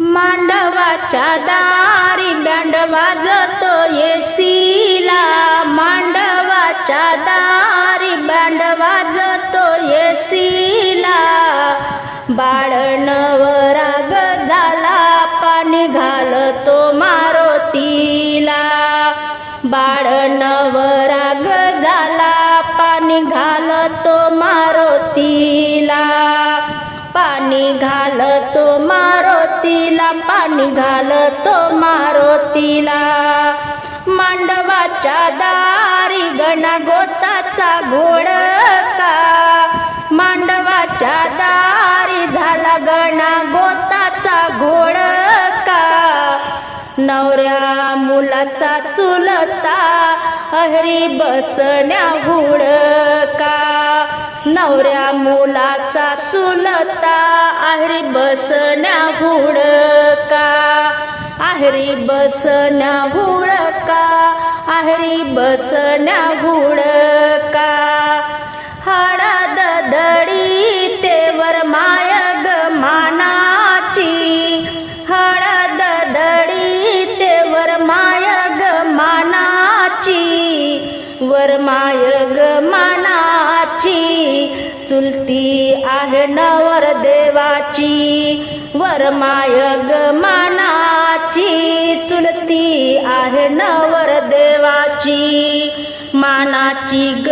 मांडवाच्या दारी बँड वाजतो येसीला. मांडवाच्या दारी बँड वाजतो येसीला. बाळ नवराग झाला पाणी घालतो मारुतीला. बाळ नवराग झाला पाणी घालतो मारुती पाणी घालतो मारुतीला. मांडवाच्या दारी गणा गोताचा घोडका मांडवाच्या दारी झाला गणा गोताचा घोडका नवऱ्या मुलाचा चुलता अहरी बसण्या हुडका. नवऱ्या मुलाचा चुलता आहरी बसण्या हुडका. आहरी बसण्या हुडका आहरी बसण्या हुडका. हळद दडी तेवर माय ग मानाची. हळद दडी तेवर माय ग मानाची. वर माय ग मानाची चुलती आहे नवर देवाची. वर मायग ग मानाची. चुलती आहे नवर देवाची. मानाची ग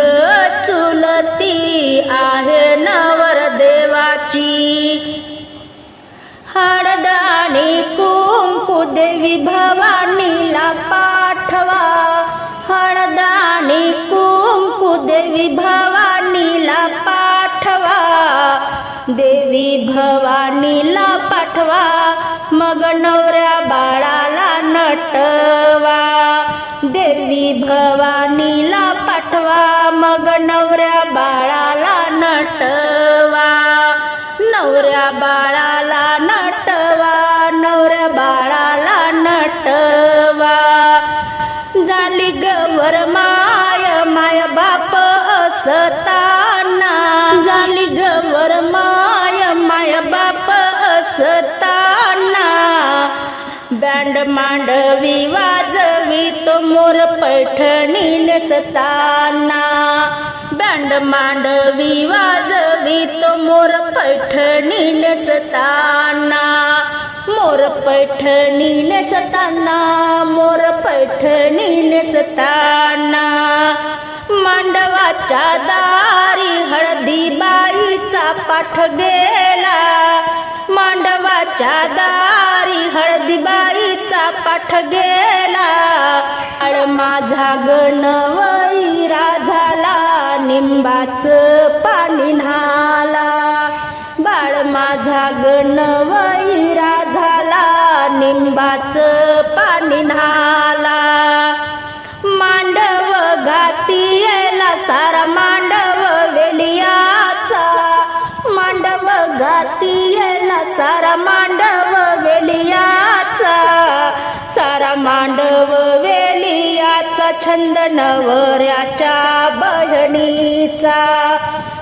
चुलती आहे नवर देवाची. हळद आणि कुंकू देवी भवानीला पाठवा. हळद आणि कुंकू देवी भवानीला देवी भवानीला पाठवा मग नवऱ्या बाळाला नटवा. देवी भवानीला पाठवा मग नवऱ्या बाळाला नटवा. नवऱ्या बाळाला नटवा नवऱ्या बाळाला नटवा. झाली गवर माय माय बाप असता. दांड मांडवी वाजवी तो मोर पैठणी नेसताना. दांड मांडवी वाजवी तो मोर पैठणी नेसताना. मोर पैठणी नेसताना मोर पैठणी नेसताना. मांडवाच्या दारी हळदी बाईचा पाठ गेला. मांडवाच्या दारी हळदीबाईचा पाठ गेला. अळ माझा गणवैरा झाला निंबाच पाणी न्हाला. बाळ माझा गणवैरा झाला निंबाच पाणी न्हाला. मांडव घाती सारा सारा मांडव वेलियाचा सारा मांडव वेलियाचा छंद नवऱ्याच्या बहिणीचा.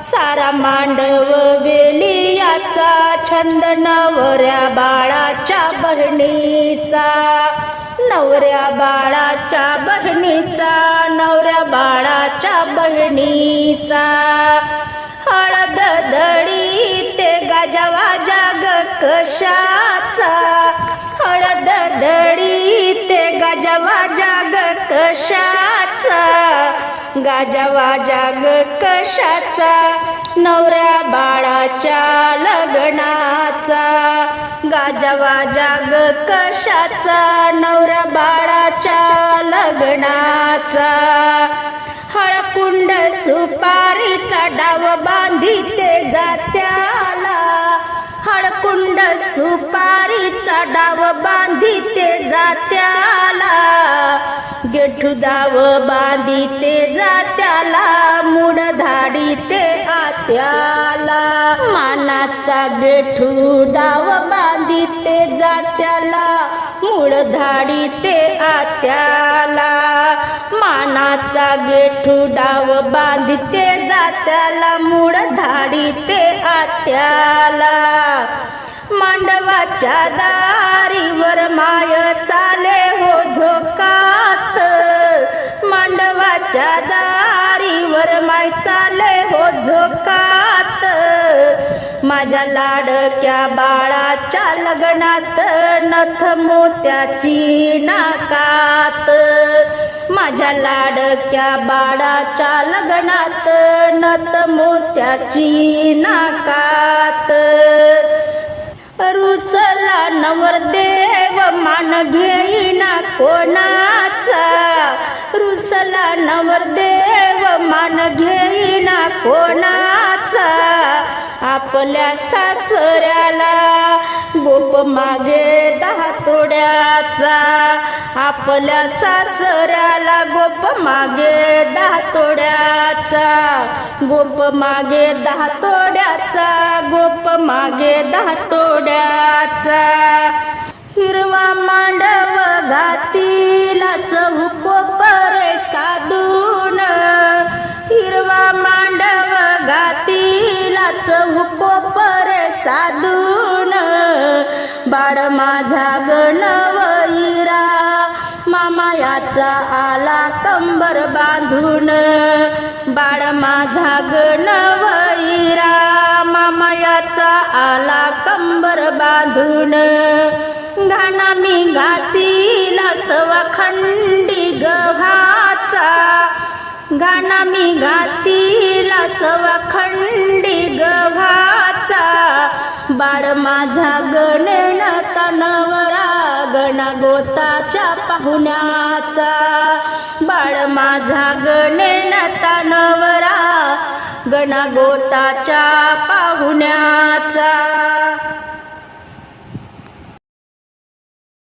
सारा मांडव वेलियाचा छंद नवऱ्या बाळाच्या बहिणीचा. नवऱ्या बाळाच्या बहिणीचा नवऱ्या बाळाच्या बहिणीचा. हळद दळी गाजावा जाग कशाचा? गाजावा जाग कशाचा? नवऱ्या बाळाच्या लग्नाचा. गाजावा जाग कशाचा? नवऱ्या बाळाच्या लग्नाचा. हळकुंड सुपारीचा डाव बांधिते जात्याला. हळकुंड सुपारीचा डाव बांधिते जात्याला. गेठू दाव बांधिते जात्याला मुड धाडीते आत्याला. मानाचा गेठू डाव बांधिते जात्याला मूळ धाडीते आत्याला. मानाचा गेठू डाव बांधते जात्याला मूळ धाडीते आत्याला. मांडवाच्या दारीवर माय चाले हो झोकात. मांडवाच्या दारीवर माय चाले हो झोकात. माझ्या लाडक्या बाळाच्या लग्नात नथ मोत्याची नाकात. माझ्या लाडक्या बाळाच्या लग्नात नत मोत्याची नाकात. रुसला नवरदेव मान घेईना कोणाचा? रुसला नवरदेव मान घेईना कोणाचा? आपल्या सासऱ्याला गोप मागे दहा तोड्याचा. आपल्या सासऱ्याला गोप मागे दहा तोड्याचा. गोप मागे दहा तोड्याचा. गोप मागे दहा तोड्याचा. हिरवा मांडव घातीला चौकोपरे साधून. बाळ माझा गणवैरा मामा याचा आला कंबर बांधून. बाळ माझा गणवैरा मामा याचा आला कंबर बांधून. घाणा मी घातीला सवा खंडी गव्हाचा. घाणा मी घातीला सवा खंडी गव्हाचा बाळ माझा गणेन तनवरा गणा गोताच्या पाहुण्याचा. बाळ माझा गणेन तनवरा गणा गोताच्या पाहुण्याचा.